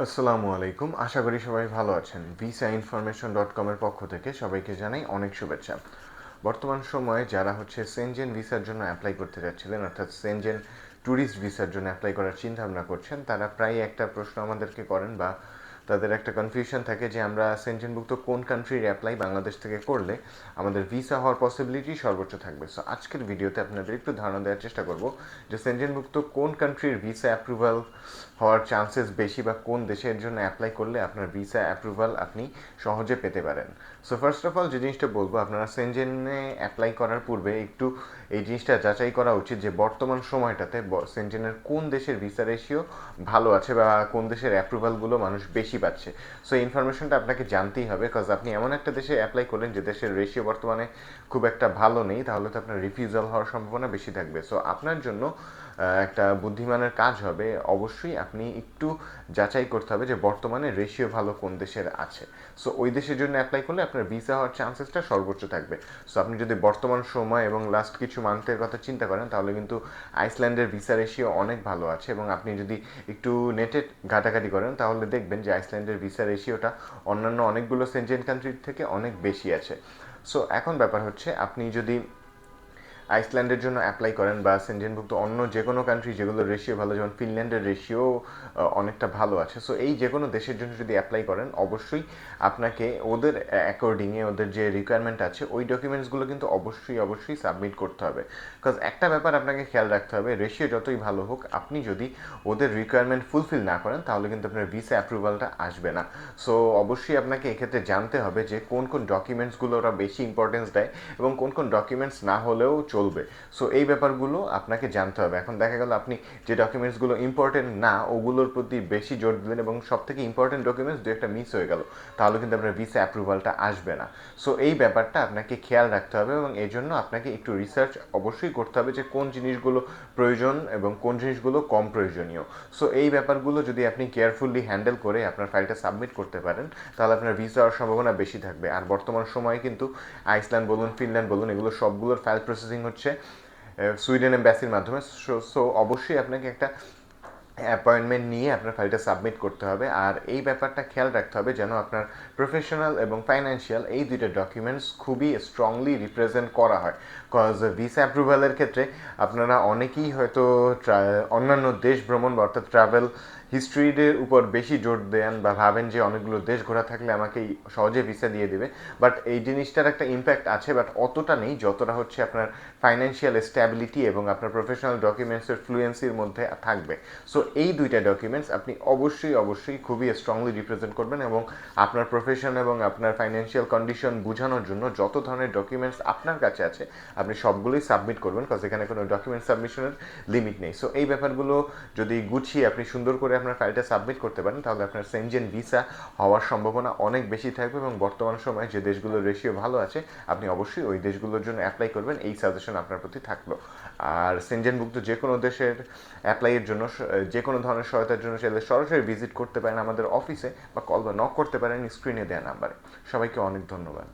আসসালামু আলাইকুম। আশা করি সবাই ভালো আছেন। ভিসা ইনফরমেশন ডট কমের পক্ষ থেকে সবাইকে জানাই অনেক শুভেচ্ছা। বর্তমান সময়ে যারা হচ্ছে সেনজেন ভিসার জন্য অ্যাপ্লাই করতে যাচ্ছিলেন, অর্থাৎ সেনজেন ট্যুরিস্ট ভিসার জন্য অ্যাপ্লাই করার চিন্তা ভাবনা করছেন, তারা প্রায় একটা প্রশ্ন আমাদেরকে করেন বা তাদের একটা কনফিউশন থাকে যে আমরা সেনজেনভুক্ত কোন কান্ট্রির অ্যাপ্লাই বাংলাদেশ থেকে করলে আমাদের ভিসা হওয়ার পসিবিলিটি সর্বোচ্চ থাকবে। সো আজকের ভিডিওতে আপনাদের একটু ধারণা দেওয়ার চেষ্টা করব যে সেনজেনভুক্ত কোন কান্ট্রির ভিসা অ্যাপ্রুভাল হওয়ার চান্সেস বেশি বা কোন দেশের জন্য অ্যাপ্লাই করলে আপনার ভিসা অ্যাপ্রুভাল আপনি সহজে পেতে পারেন। সো ফার্স্ট অফ অল যে জিনিসটা বলব, আপনারা সেনজেনে অ্যাপ্লাই করার পূর্বে একটু এই জিনিসটা যাচাই করা উচিত যে বর্তমান সময়টাতে সেনজেনের কোন দেশের ভিসা রেশিও ভালো আছে বা কোন দেশের অ্যাপ্রুভালগুলো মানুষ বেশি পাচ্ছে। সো ইনফরমেশনটা আপনাকে জানতেই হবে বিকজ আপনি এমন একটা দেশে অ্যাপ্লাই করলেন যে দেশের রেশিও বর্তমানে খুব একটা ভালো নেই, তাহলে তো আপনার রিফিউজাল হওয়ার সম্ভাবনা বেশি থাকবে। সো আপনার জন্য একটা বুদ্ধিমানের কাজ হবে, অবশ্যই আপনি একটু যাচাই করতে হবে যে বর্তমানে রেশিও ভালো কোন দেশের আছে। সো ওই দেশের জন্য অ্যাপ্লাই করলে আপনার ভিসা হওয়ার চান্সেসটা সর্বোচ্চ থাকবে। সো আপনি যদি বর্তমান সময় এবং লাস্ট কিছু মান্থের কথা চিন্তা করেন, তাহলে কিন্তু আইসল্যান্ডের ভিসা রেশিও অনেক ভালো আছে। এবং আপনি যদি একটু নেটে ঘাটাঘাটি করেন, তাহলে দেখবেন যে আইসল্যান্ডের ভিসা রেশিওটা অন্যান্য অনেকগুলো সেন্টিয়েন্ট কান্ট্রির থেকে অনেক বেশি আছে। সো এখন ব্যাপার হচ্ছে, আপনি যদি আইসল্যান্ডের জন্য অ্যাপ্লাই করেন বা সেনজেনভুক্ত অন্য যে কোনো কান্ট্রি যেগুলোর রেশিও ভালো, যেমন ফিনল্যান্ডের রেশিও অনেকটা ভালো আছে। সো এই যে কোনো দেশের জন্য যদি অ্যাপ্লাই করেন, অবশ্যই আপনাকে ওদের অ্যাকর্ডিংয়ে ওদের যে রিকোয়ারমেন্ট আছে, ওই ডকুমেন্টসগুলো কিন্তু অবশ্যই অবশ্যই সাবমিট করতে হবে। বিকজ একটা ব্যাপার আপনাকে খেয়াল রাখতে হবে রেশিও যতই ভালো হোক, আপনি যদি ওদের রিকোয়ারমেন্ট ফুলফিল না করেন, তাহলে কিন্তু আপনার ভিসা অ্যাপ্রুভালটা আসবে না। সো অবশ্যই আপনাকে এক্ষেত্রে জানতে হবে যে কোন কোন ডকুমেন্টসগুলো ওরা বেশি ইম্পর্টেন্স দেয় এবং কোন কোন ডকুমেন্টস না হলেও চলবে সো এই ব্যাপারগুলো আপনাকে জানতে হবে। এখন দেখা গেল আপনি যে ডকুমেন্টসগুলো ইম্পর্টেন্ট না, ওগুলোর প্রতি বেশি জোর দিলেন এবং সব থেকে ইম্পর্টেন্ট ডকুমেন্টস দু একটা মিস হয়ে গেল, তাহলে কিন্তু আপনার ভিসা অ্যাপ্রুভালটা আসবে না। সো এই ব্যাপারটা আপনাকে খেয়াল রাখতে হবে এবং এই জন্য আপনাকে একটু রিসার্চ অবশ্যই করতে হবে যে কোন জিনিসগুলো প্রয়োজন এবং কোন জিনিসগুলো কম প্রয়োজনীয়। সো এই ব্যাপারগুলো যদি আপনি কেয়ারফুলি হ্যান্ডেল করে আপনার ফাইলটা সাবমিট করতে পারেন, তাহলে আপনার ভিসা হওয়ার সম্ভাবনা বেশি থাকবে। আর বর্তমান সময়ে কিন্তু আইসল্যান্ড বলুন ফিনল্যান্ড বলুন, এগুলো সবগুলোর ফাইল প্রসেসিং হচ্ছে সুইডেন এম্বাসির মাধ্যমে। সো অবশ্যই আপনাকে একটা অ্যাপয়েন্টমেন্ট নিয়ে আপনার ফাইলটা সাবমিট করতে হবে। আর এই ব্যাপারটা খেয়াল রাখতে হবে যেন আপনার প্রফেশনাল এবং ফাইন্যান্সিয়াল এই দুইটা ডকুমেন্টস খুবই স্ট্রংলি রিপ্রেজেন্ট করা হয়। কজ ভিসা অ্যাপ্রুভালের ক্ষেত্রে আপনারা অনেকেই হয়তো অন্যান্য দেশ ভ্রমণ বা অর্থাৎ ট্রাভেল হিস্ট্রিদের উপর বেশি জোর দেন বা ভাবেন যে অনেকগুলো দেশ ঘোরা থাকলে আমাকে সহজে ভিসা দিয়ে দেবে। বাট এই জিনিসটার একটা ইম্প্যাক্ট আছে বাট অতটা নেই যতটা হচ্ছে আপনার ফাইন্যান্সিয়াল স্ট্যাবিলিটি এবং আপনার প্রফেশনাল ডকুমেন্টসের ফ্লুয়েন্সির মধ্যে থাকবে। সো এই দুইটা ডকুমেন্টস আপনি অবশ্যই অবশ্যই খুবই স্ট্রংলি রিপ্রেজেন্ট করবেন এবং আপনার প্রফেশন এবং আপনার ফাইন্যান্সিয়াল কন্ডিশন বোঝানোর জন্য যত ধরনের ডকুমেন্টস আপনার কাছে আছে, আপনি সবগুলোই সাবমিট করবেন কজ এখানে কোনো ডকুমেন্ট সাবমিশনের লিমিট নেই। সো এই ব্যাপারগুলো যদি গুছিয়ে আপনি সুন্দর করে আপনার ফাইলটা সাবমিট করতে পারেন, তাহলে আপনার সেনজেন ভিসা হওয়ার সম্ভাবনা অনেক বেশি থাকবে এবং বর্তমান সময়ে যে দেশগুলোর রেশিও ভালো আছে, আপনি অবশ্যই ওই দেশগুলোর জন্য অ্যাপ্লাই করবেন। এই সাজেশন আপনার প্রতি থাকল। আর সেনজেনভুক্ত যে কোনো দেশের অ্যাপ্লাইয়ের জন্য যে কোনো ধরনের সহায়তার জন্য চাইলে সরাসরি ভিজিট করতে পারেন আমাদের অফিসে বা কল বা নক করতে পারেন স্ক্রিনে দেওয়া নাম্বারে সবাইকে অনেক ধন্যবাদ।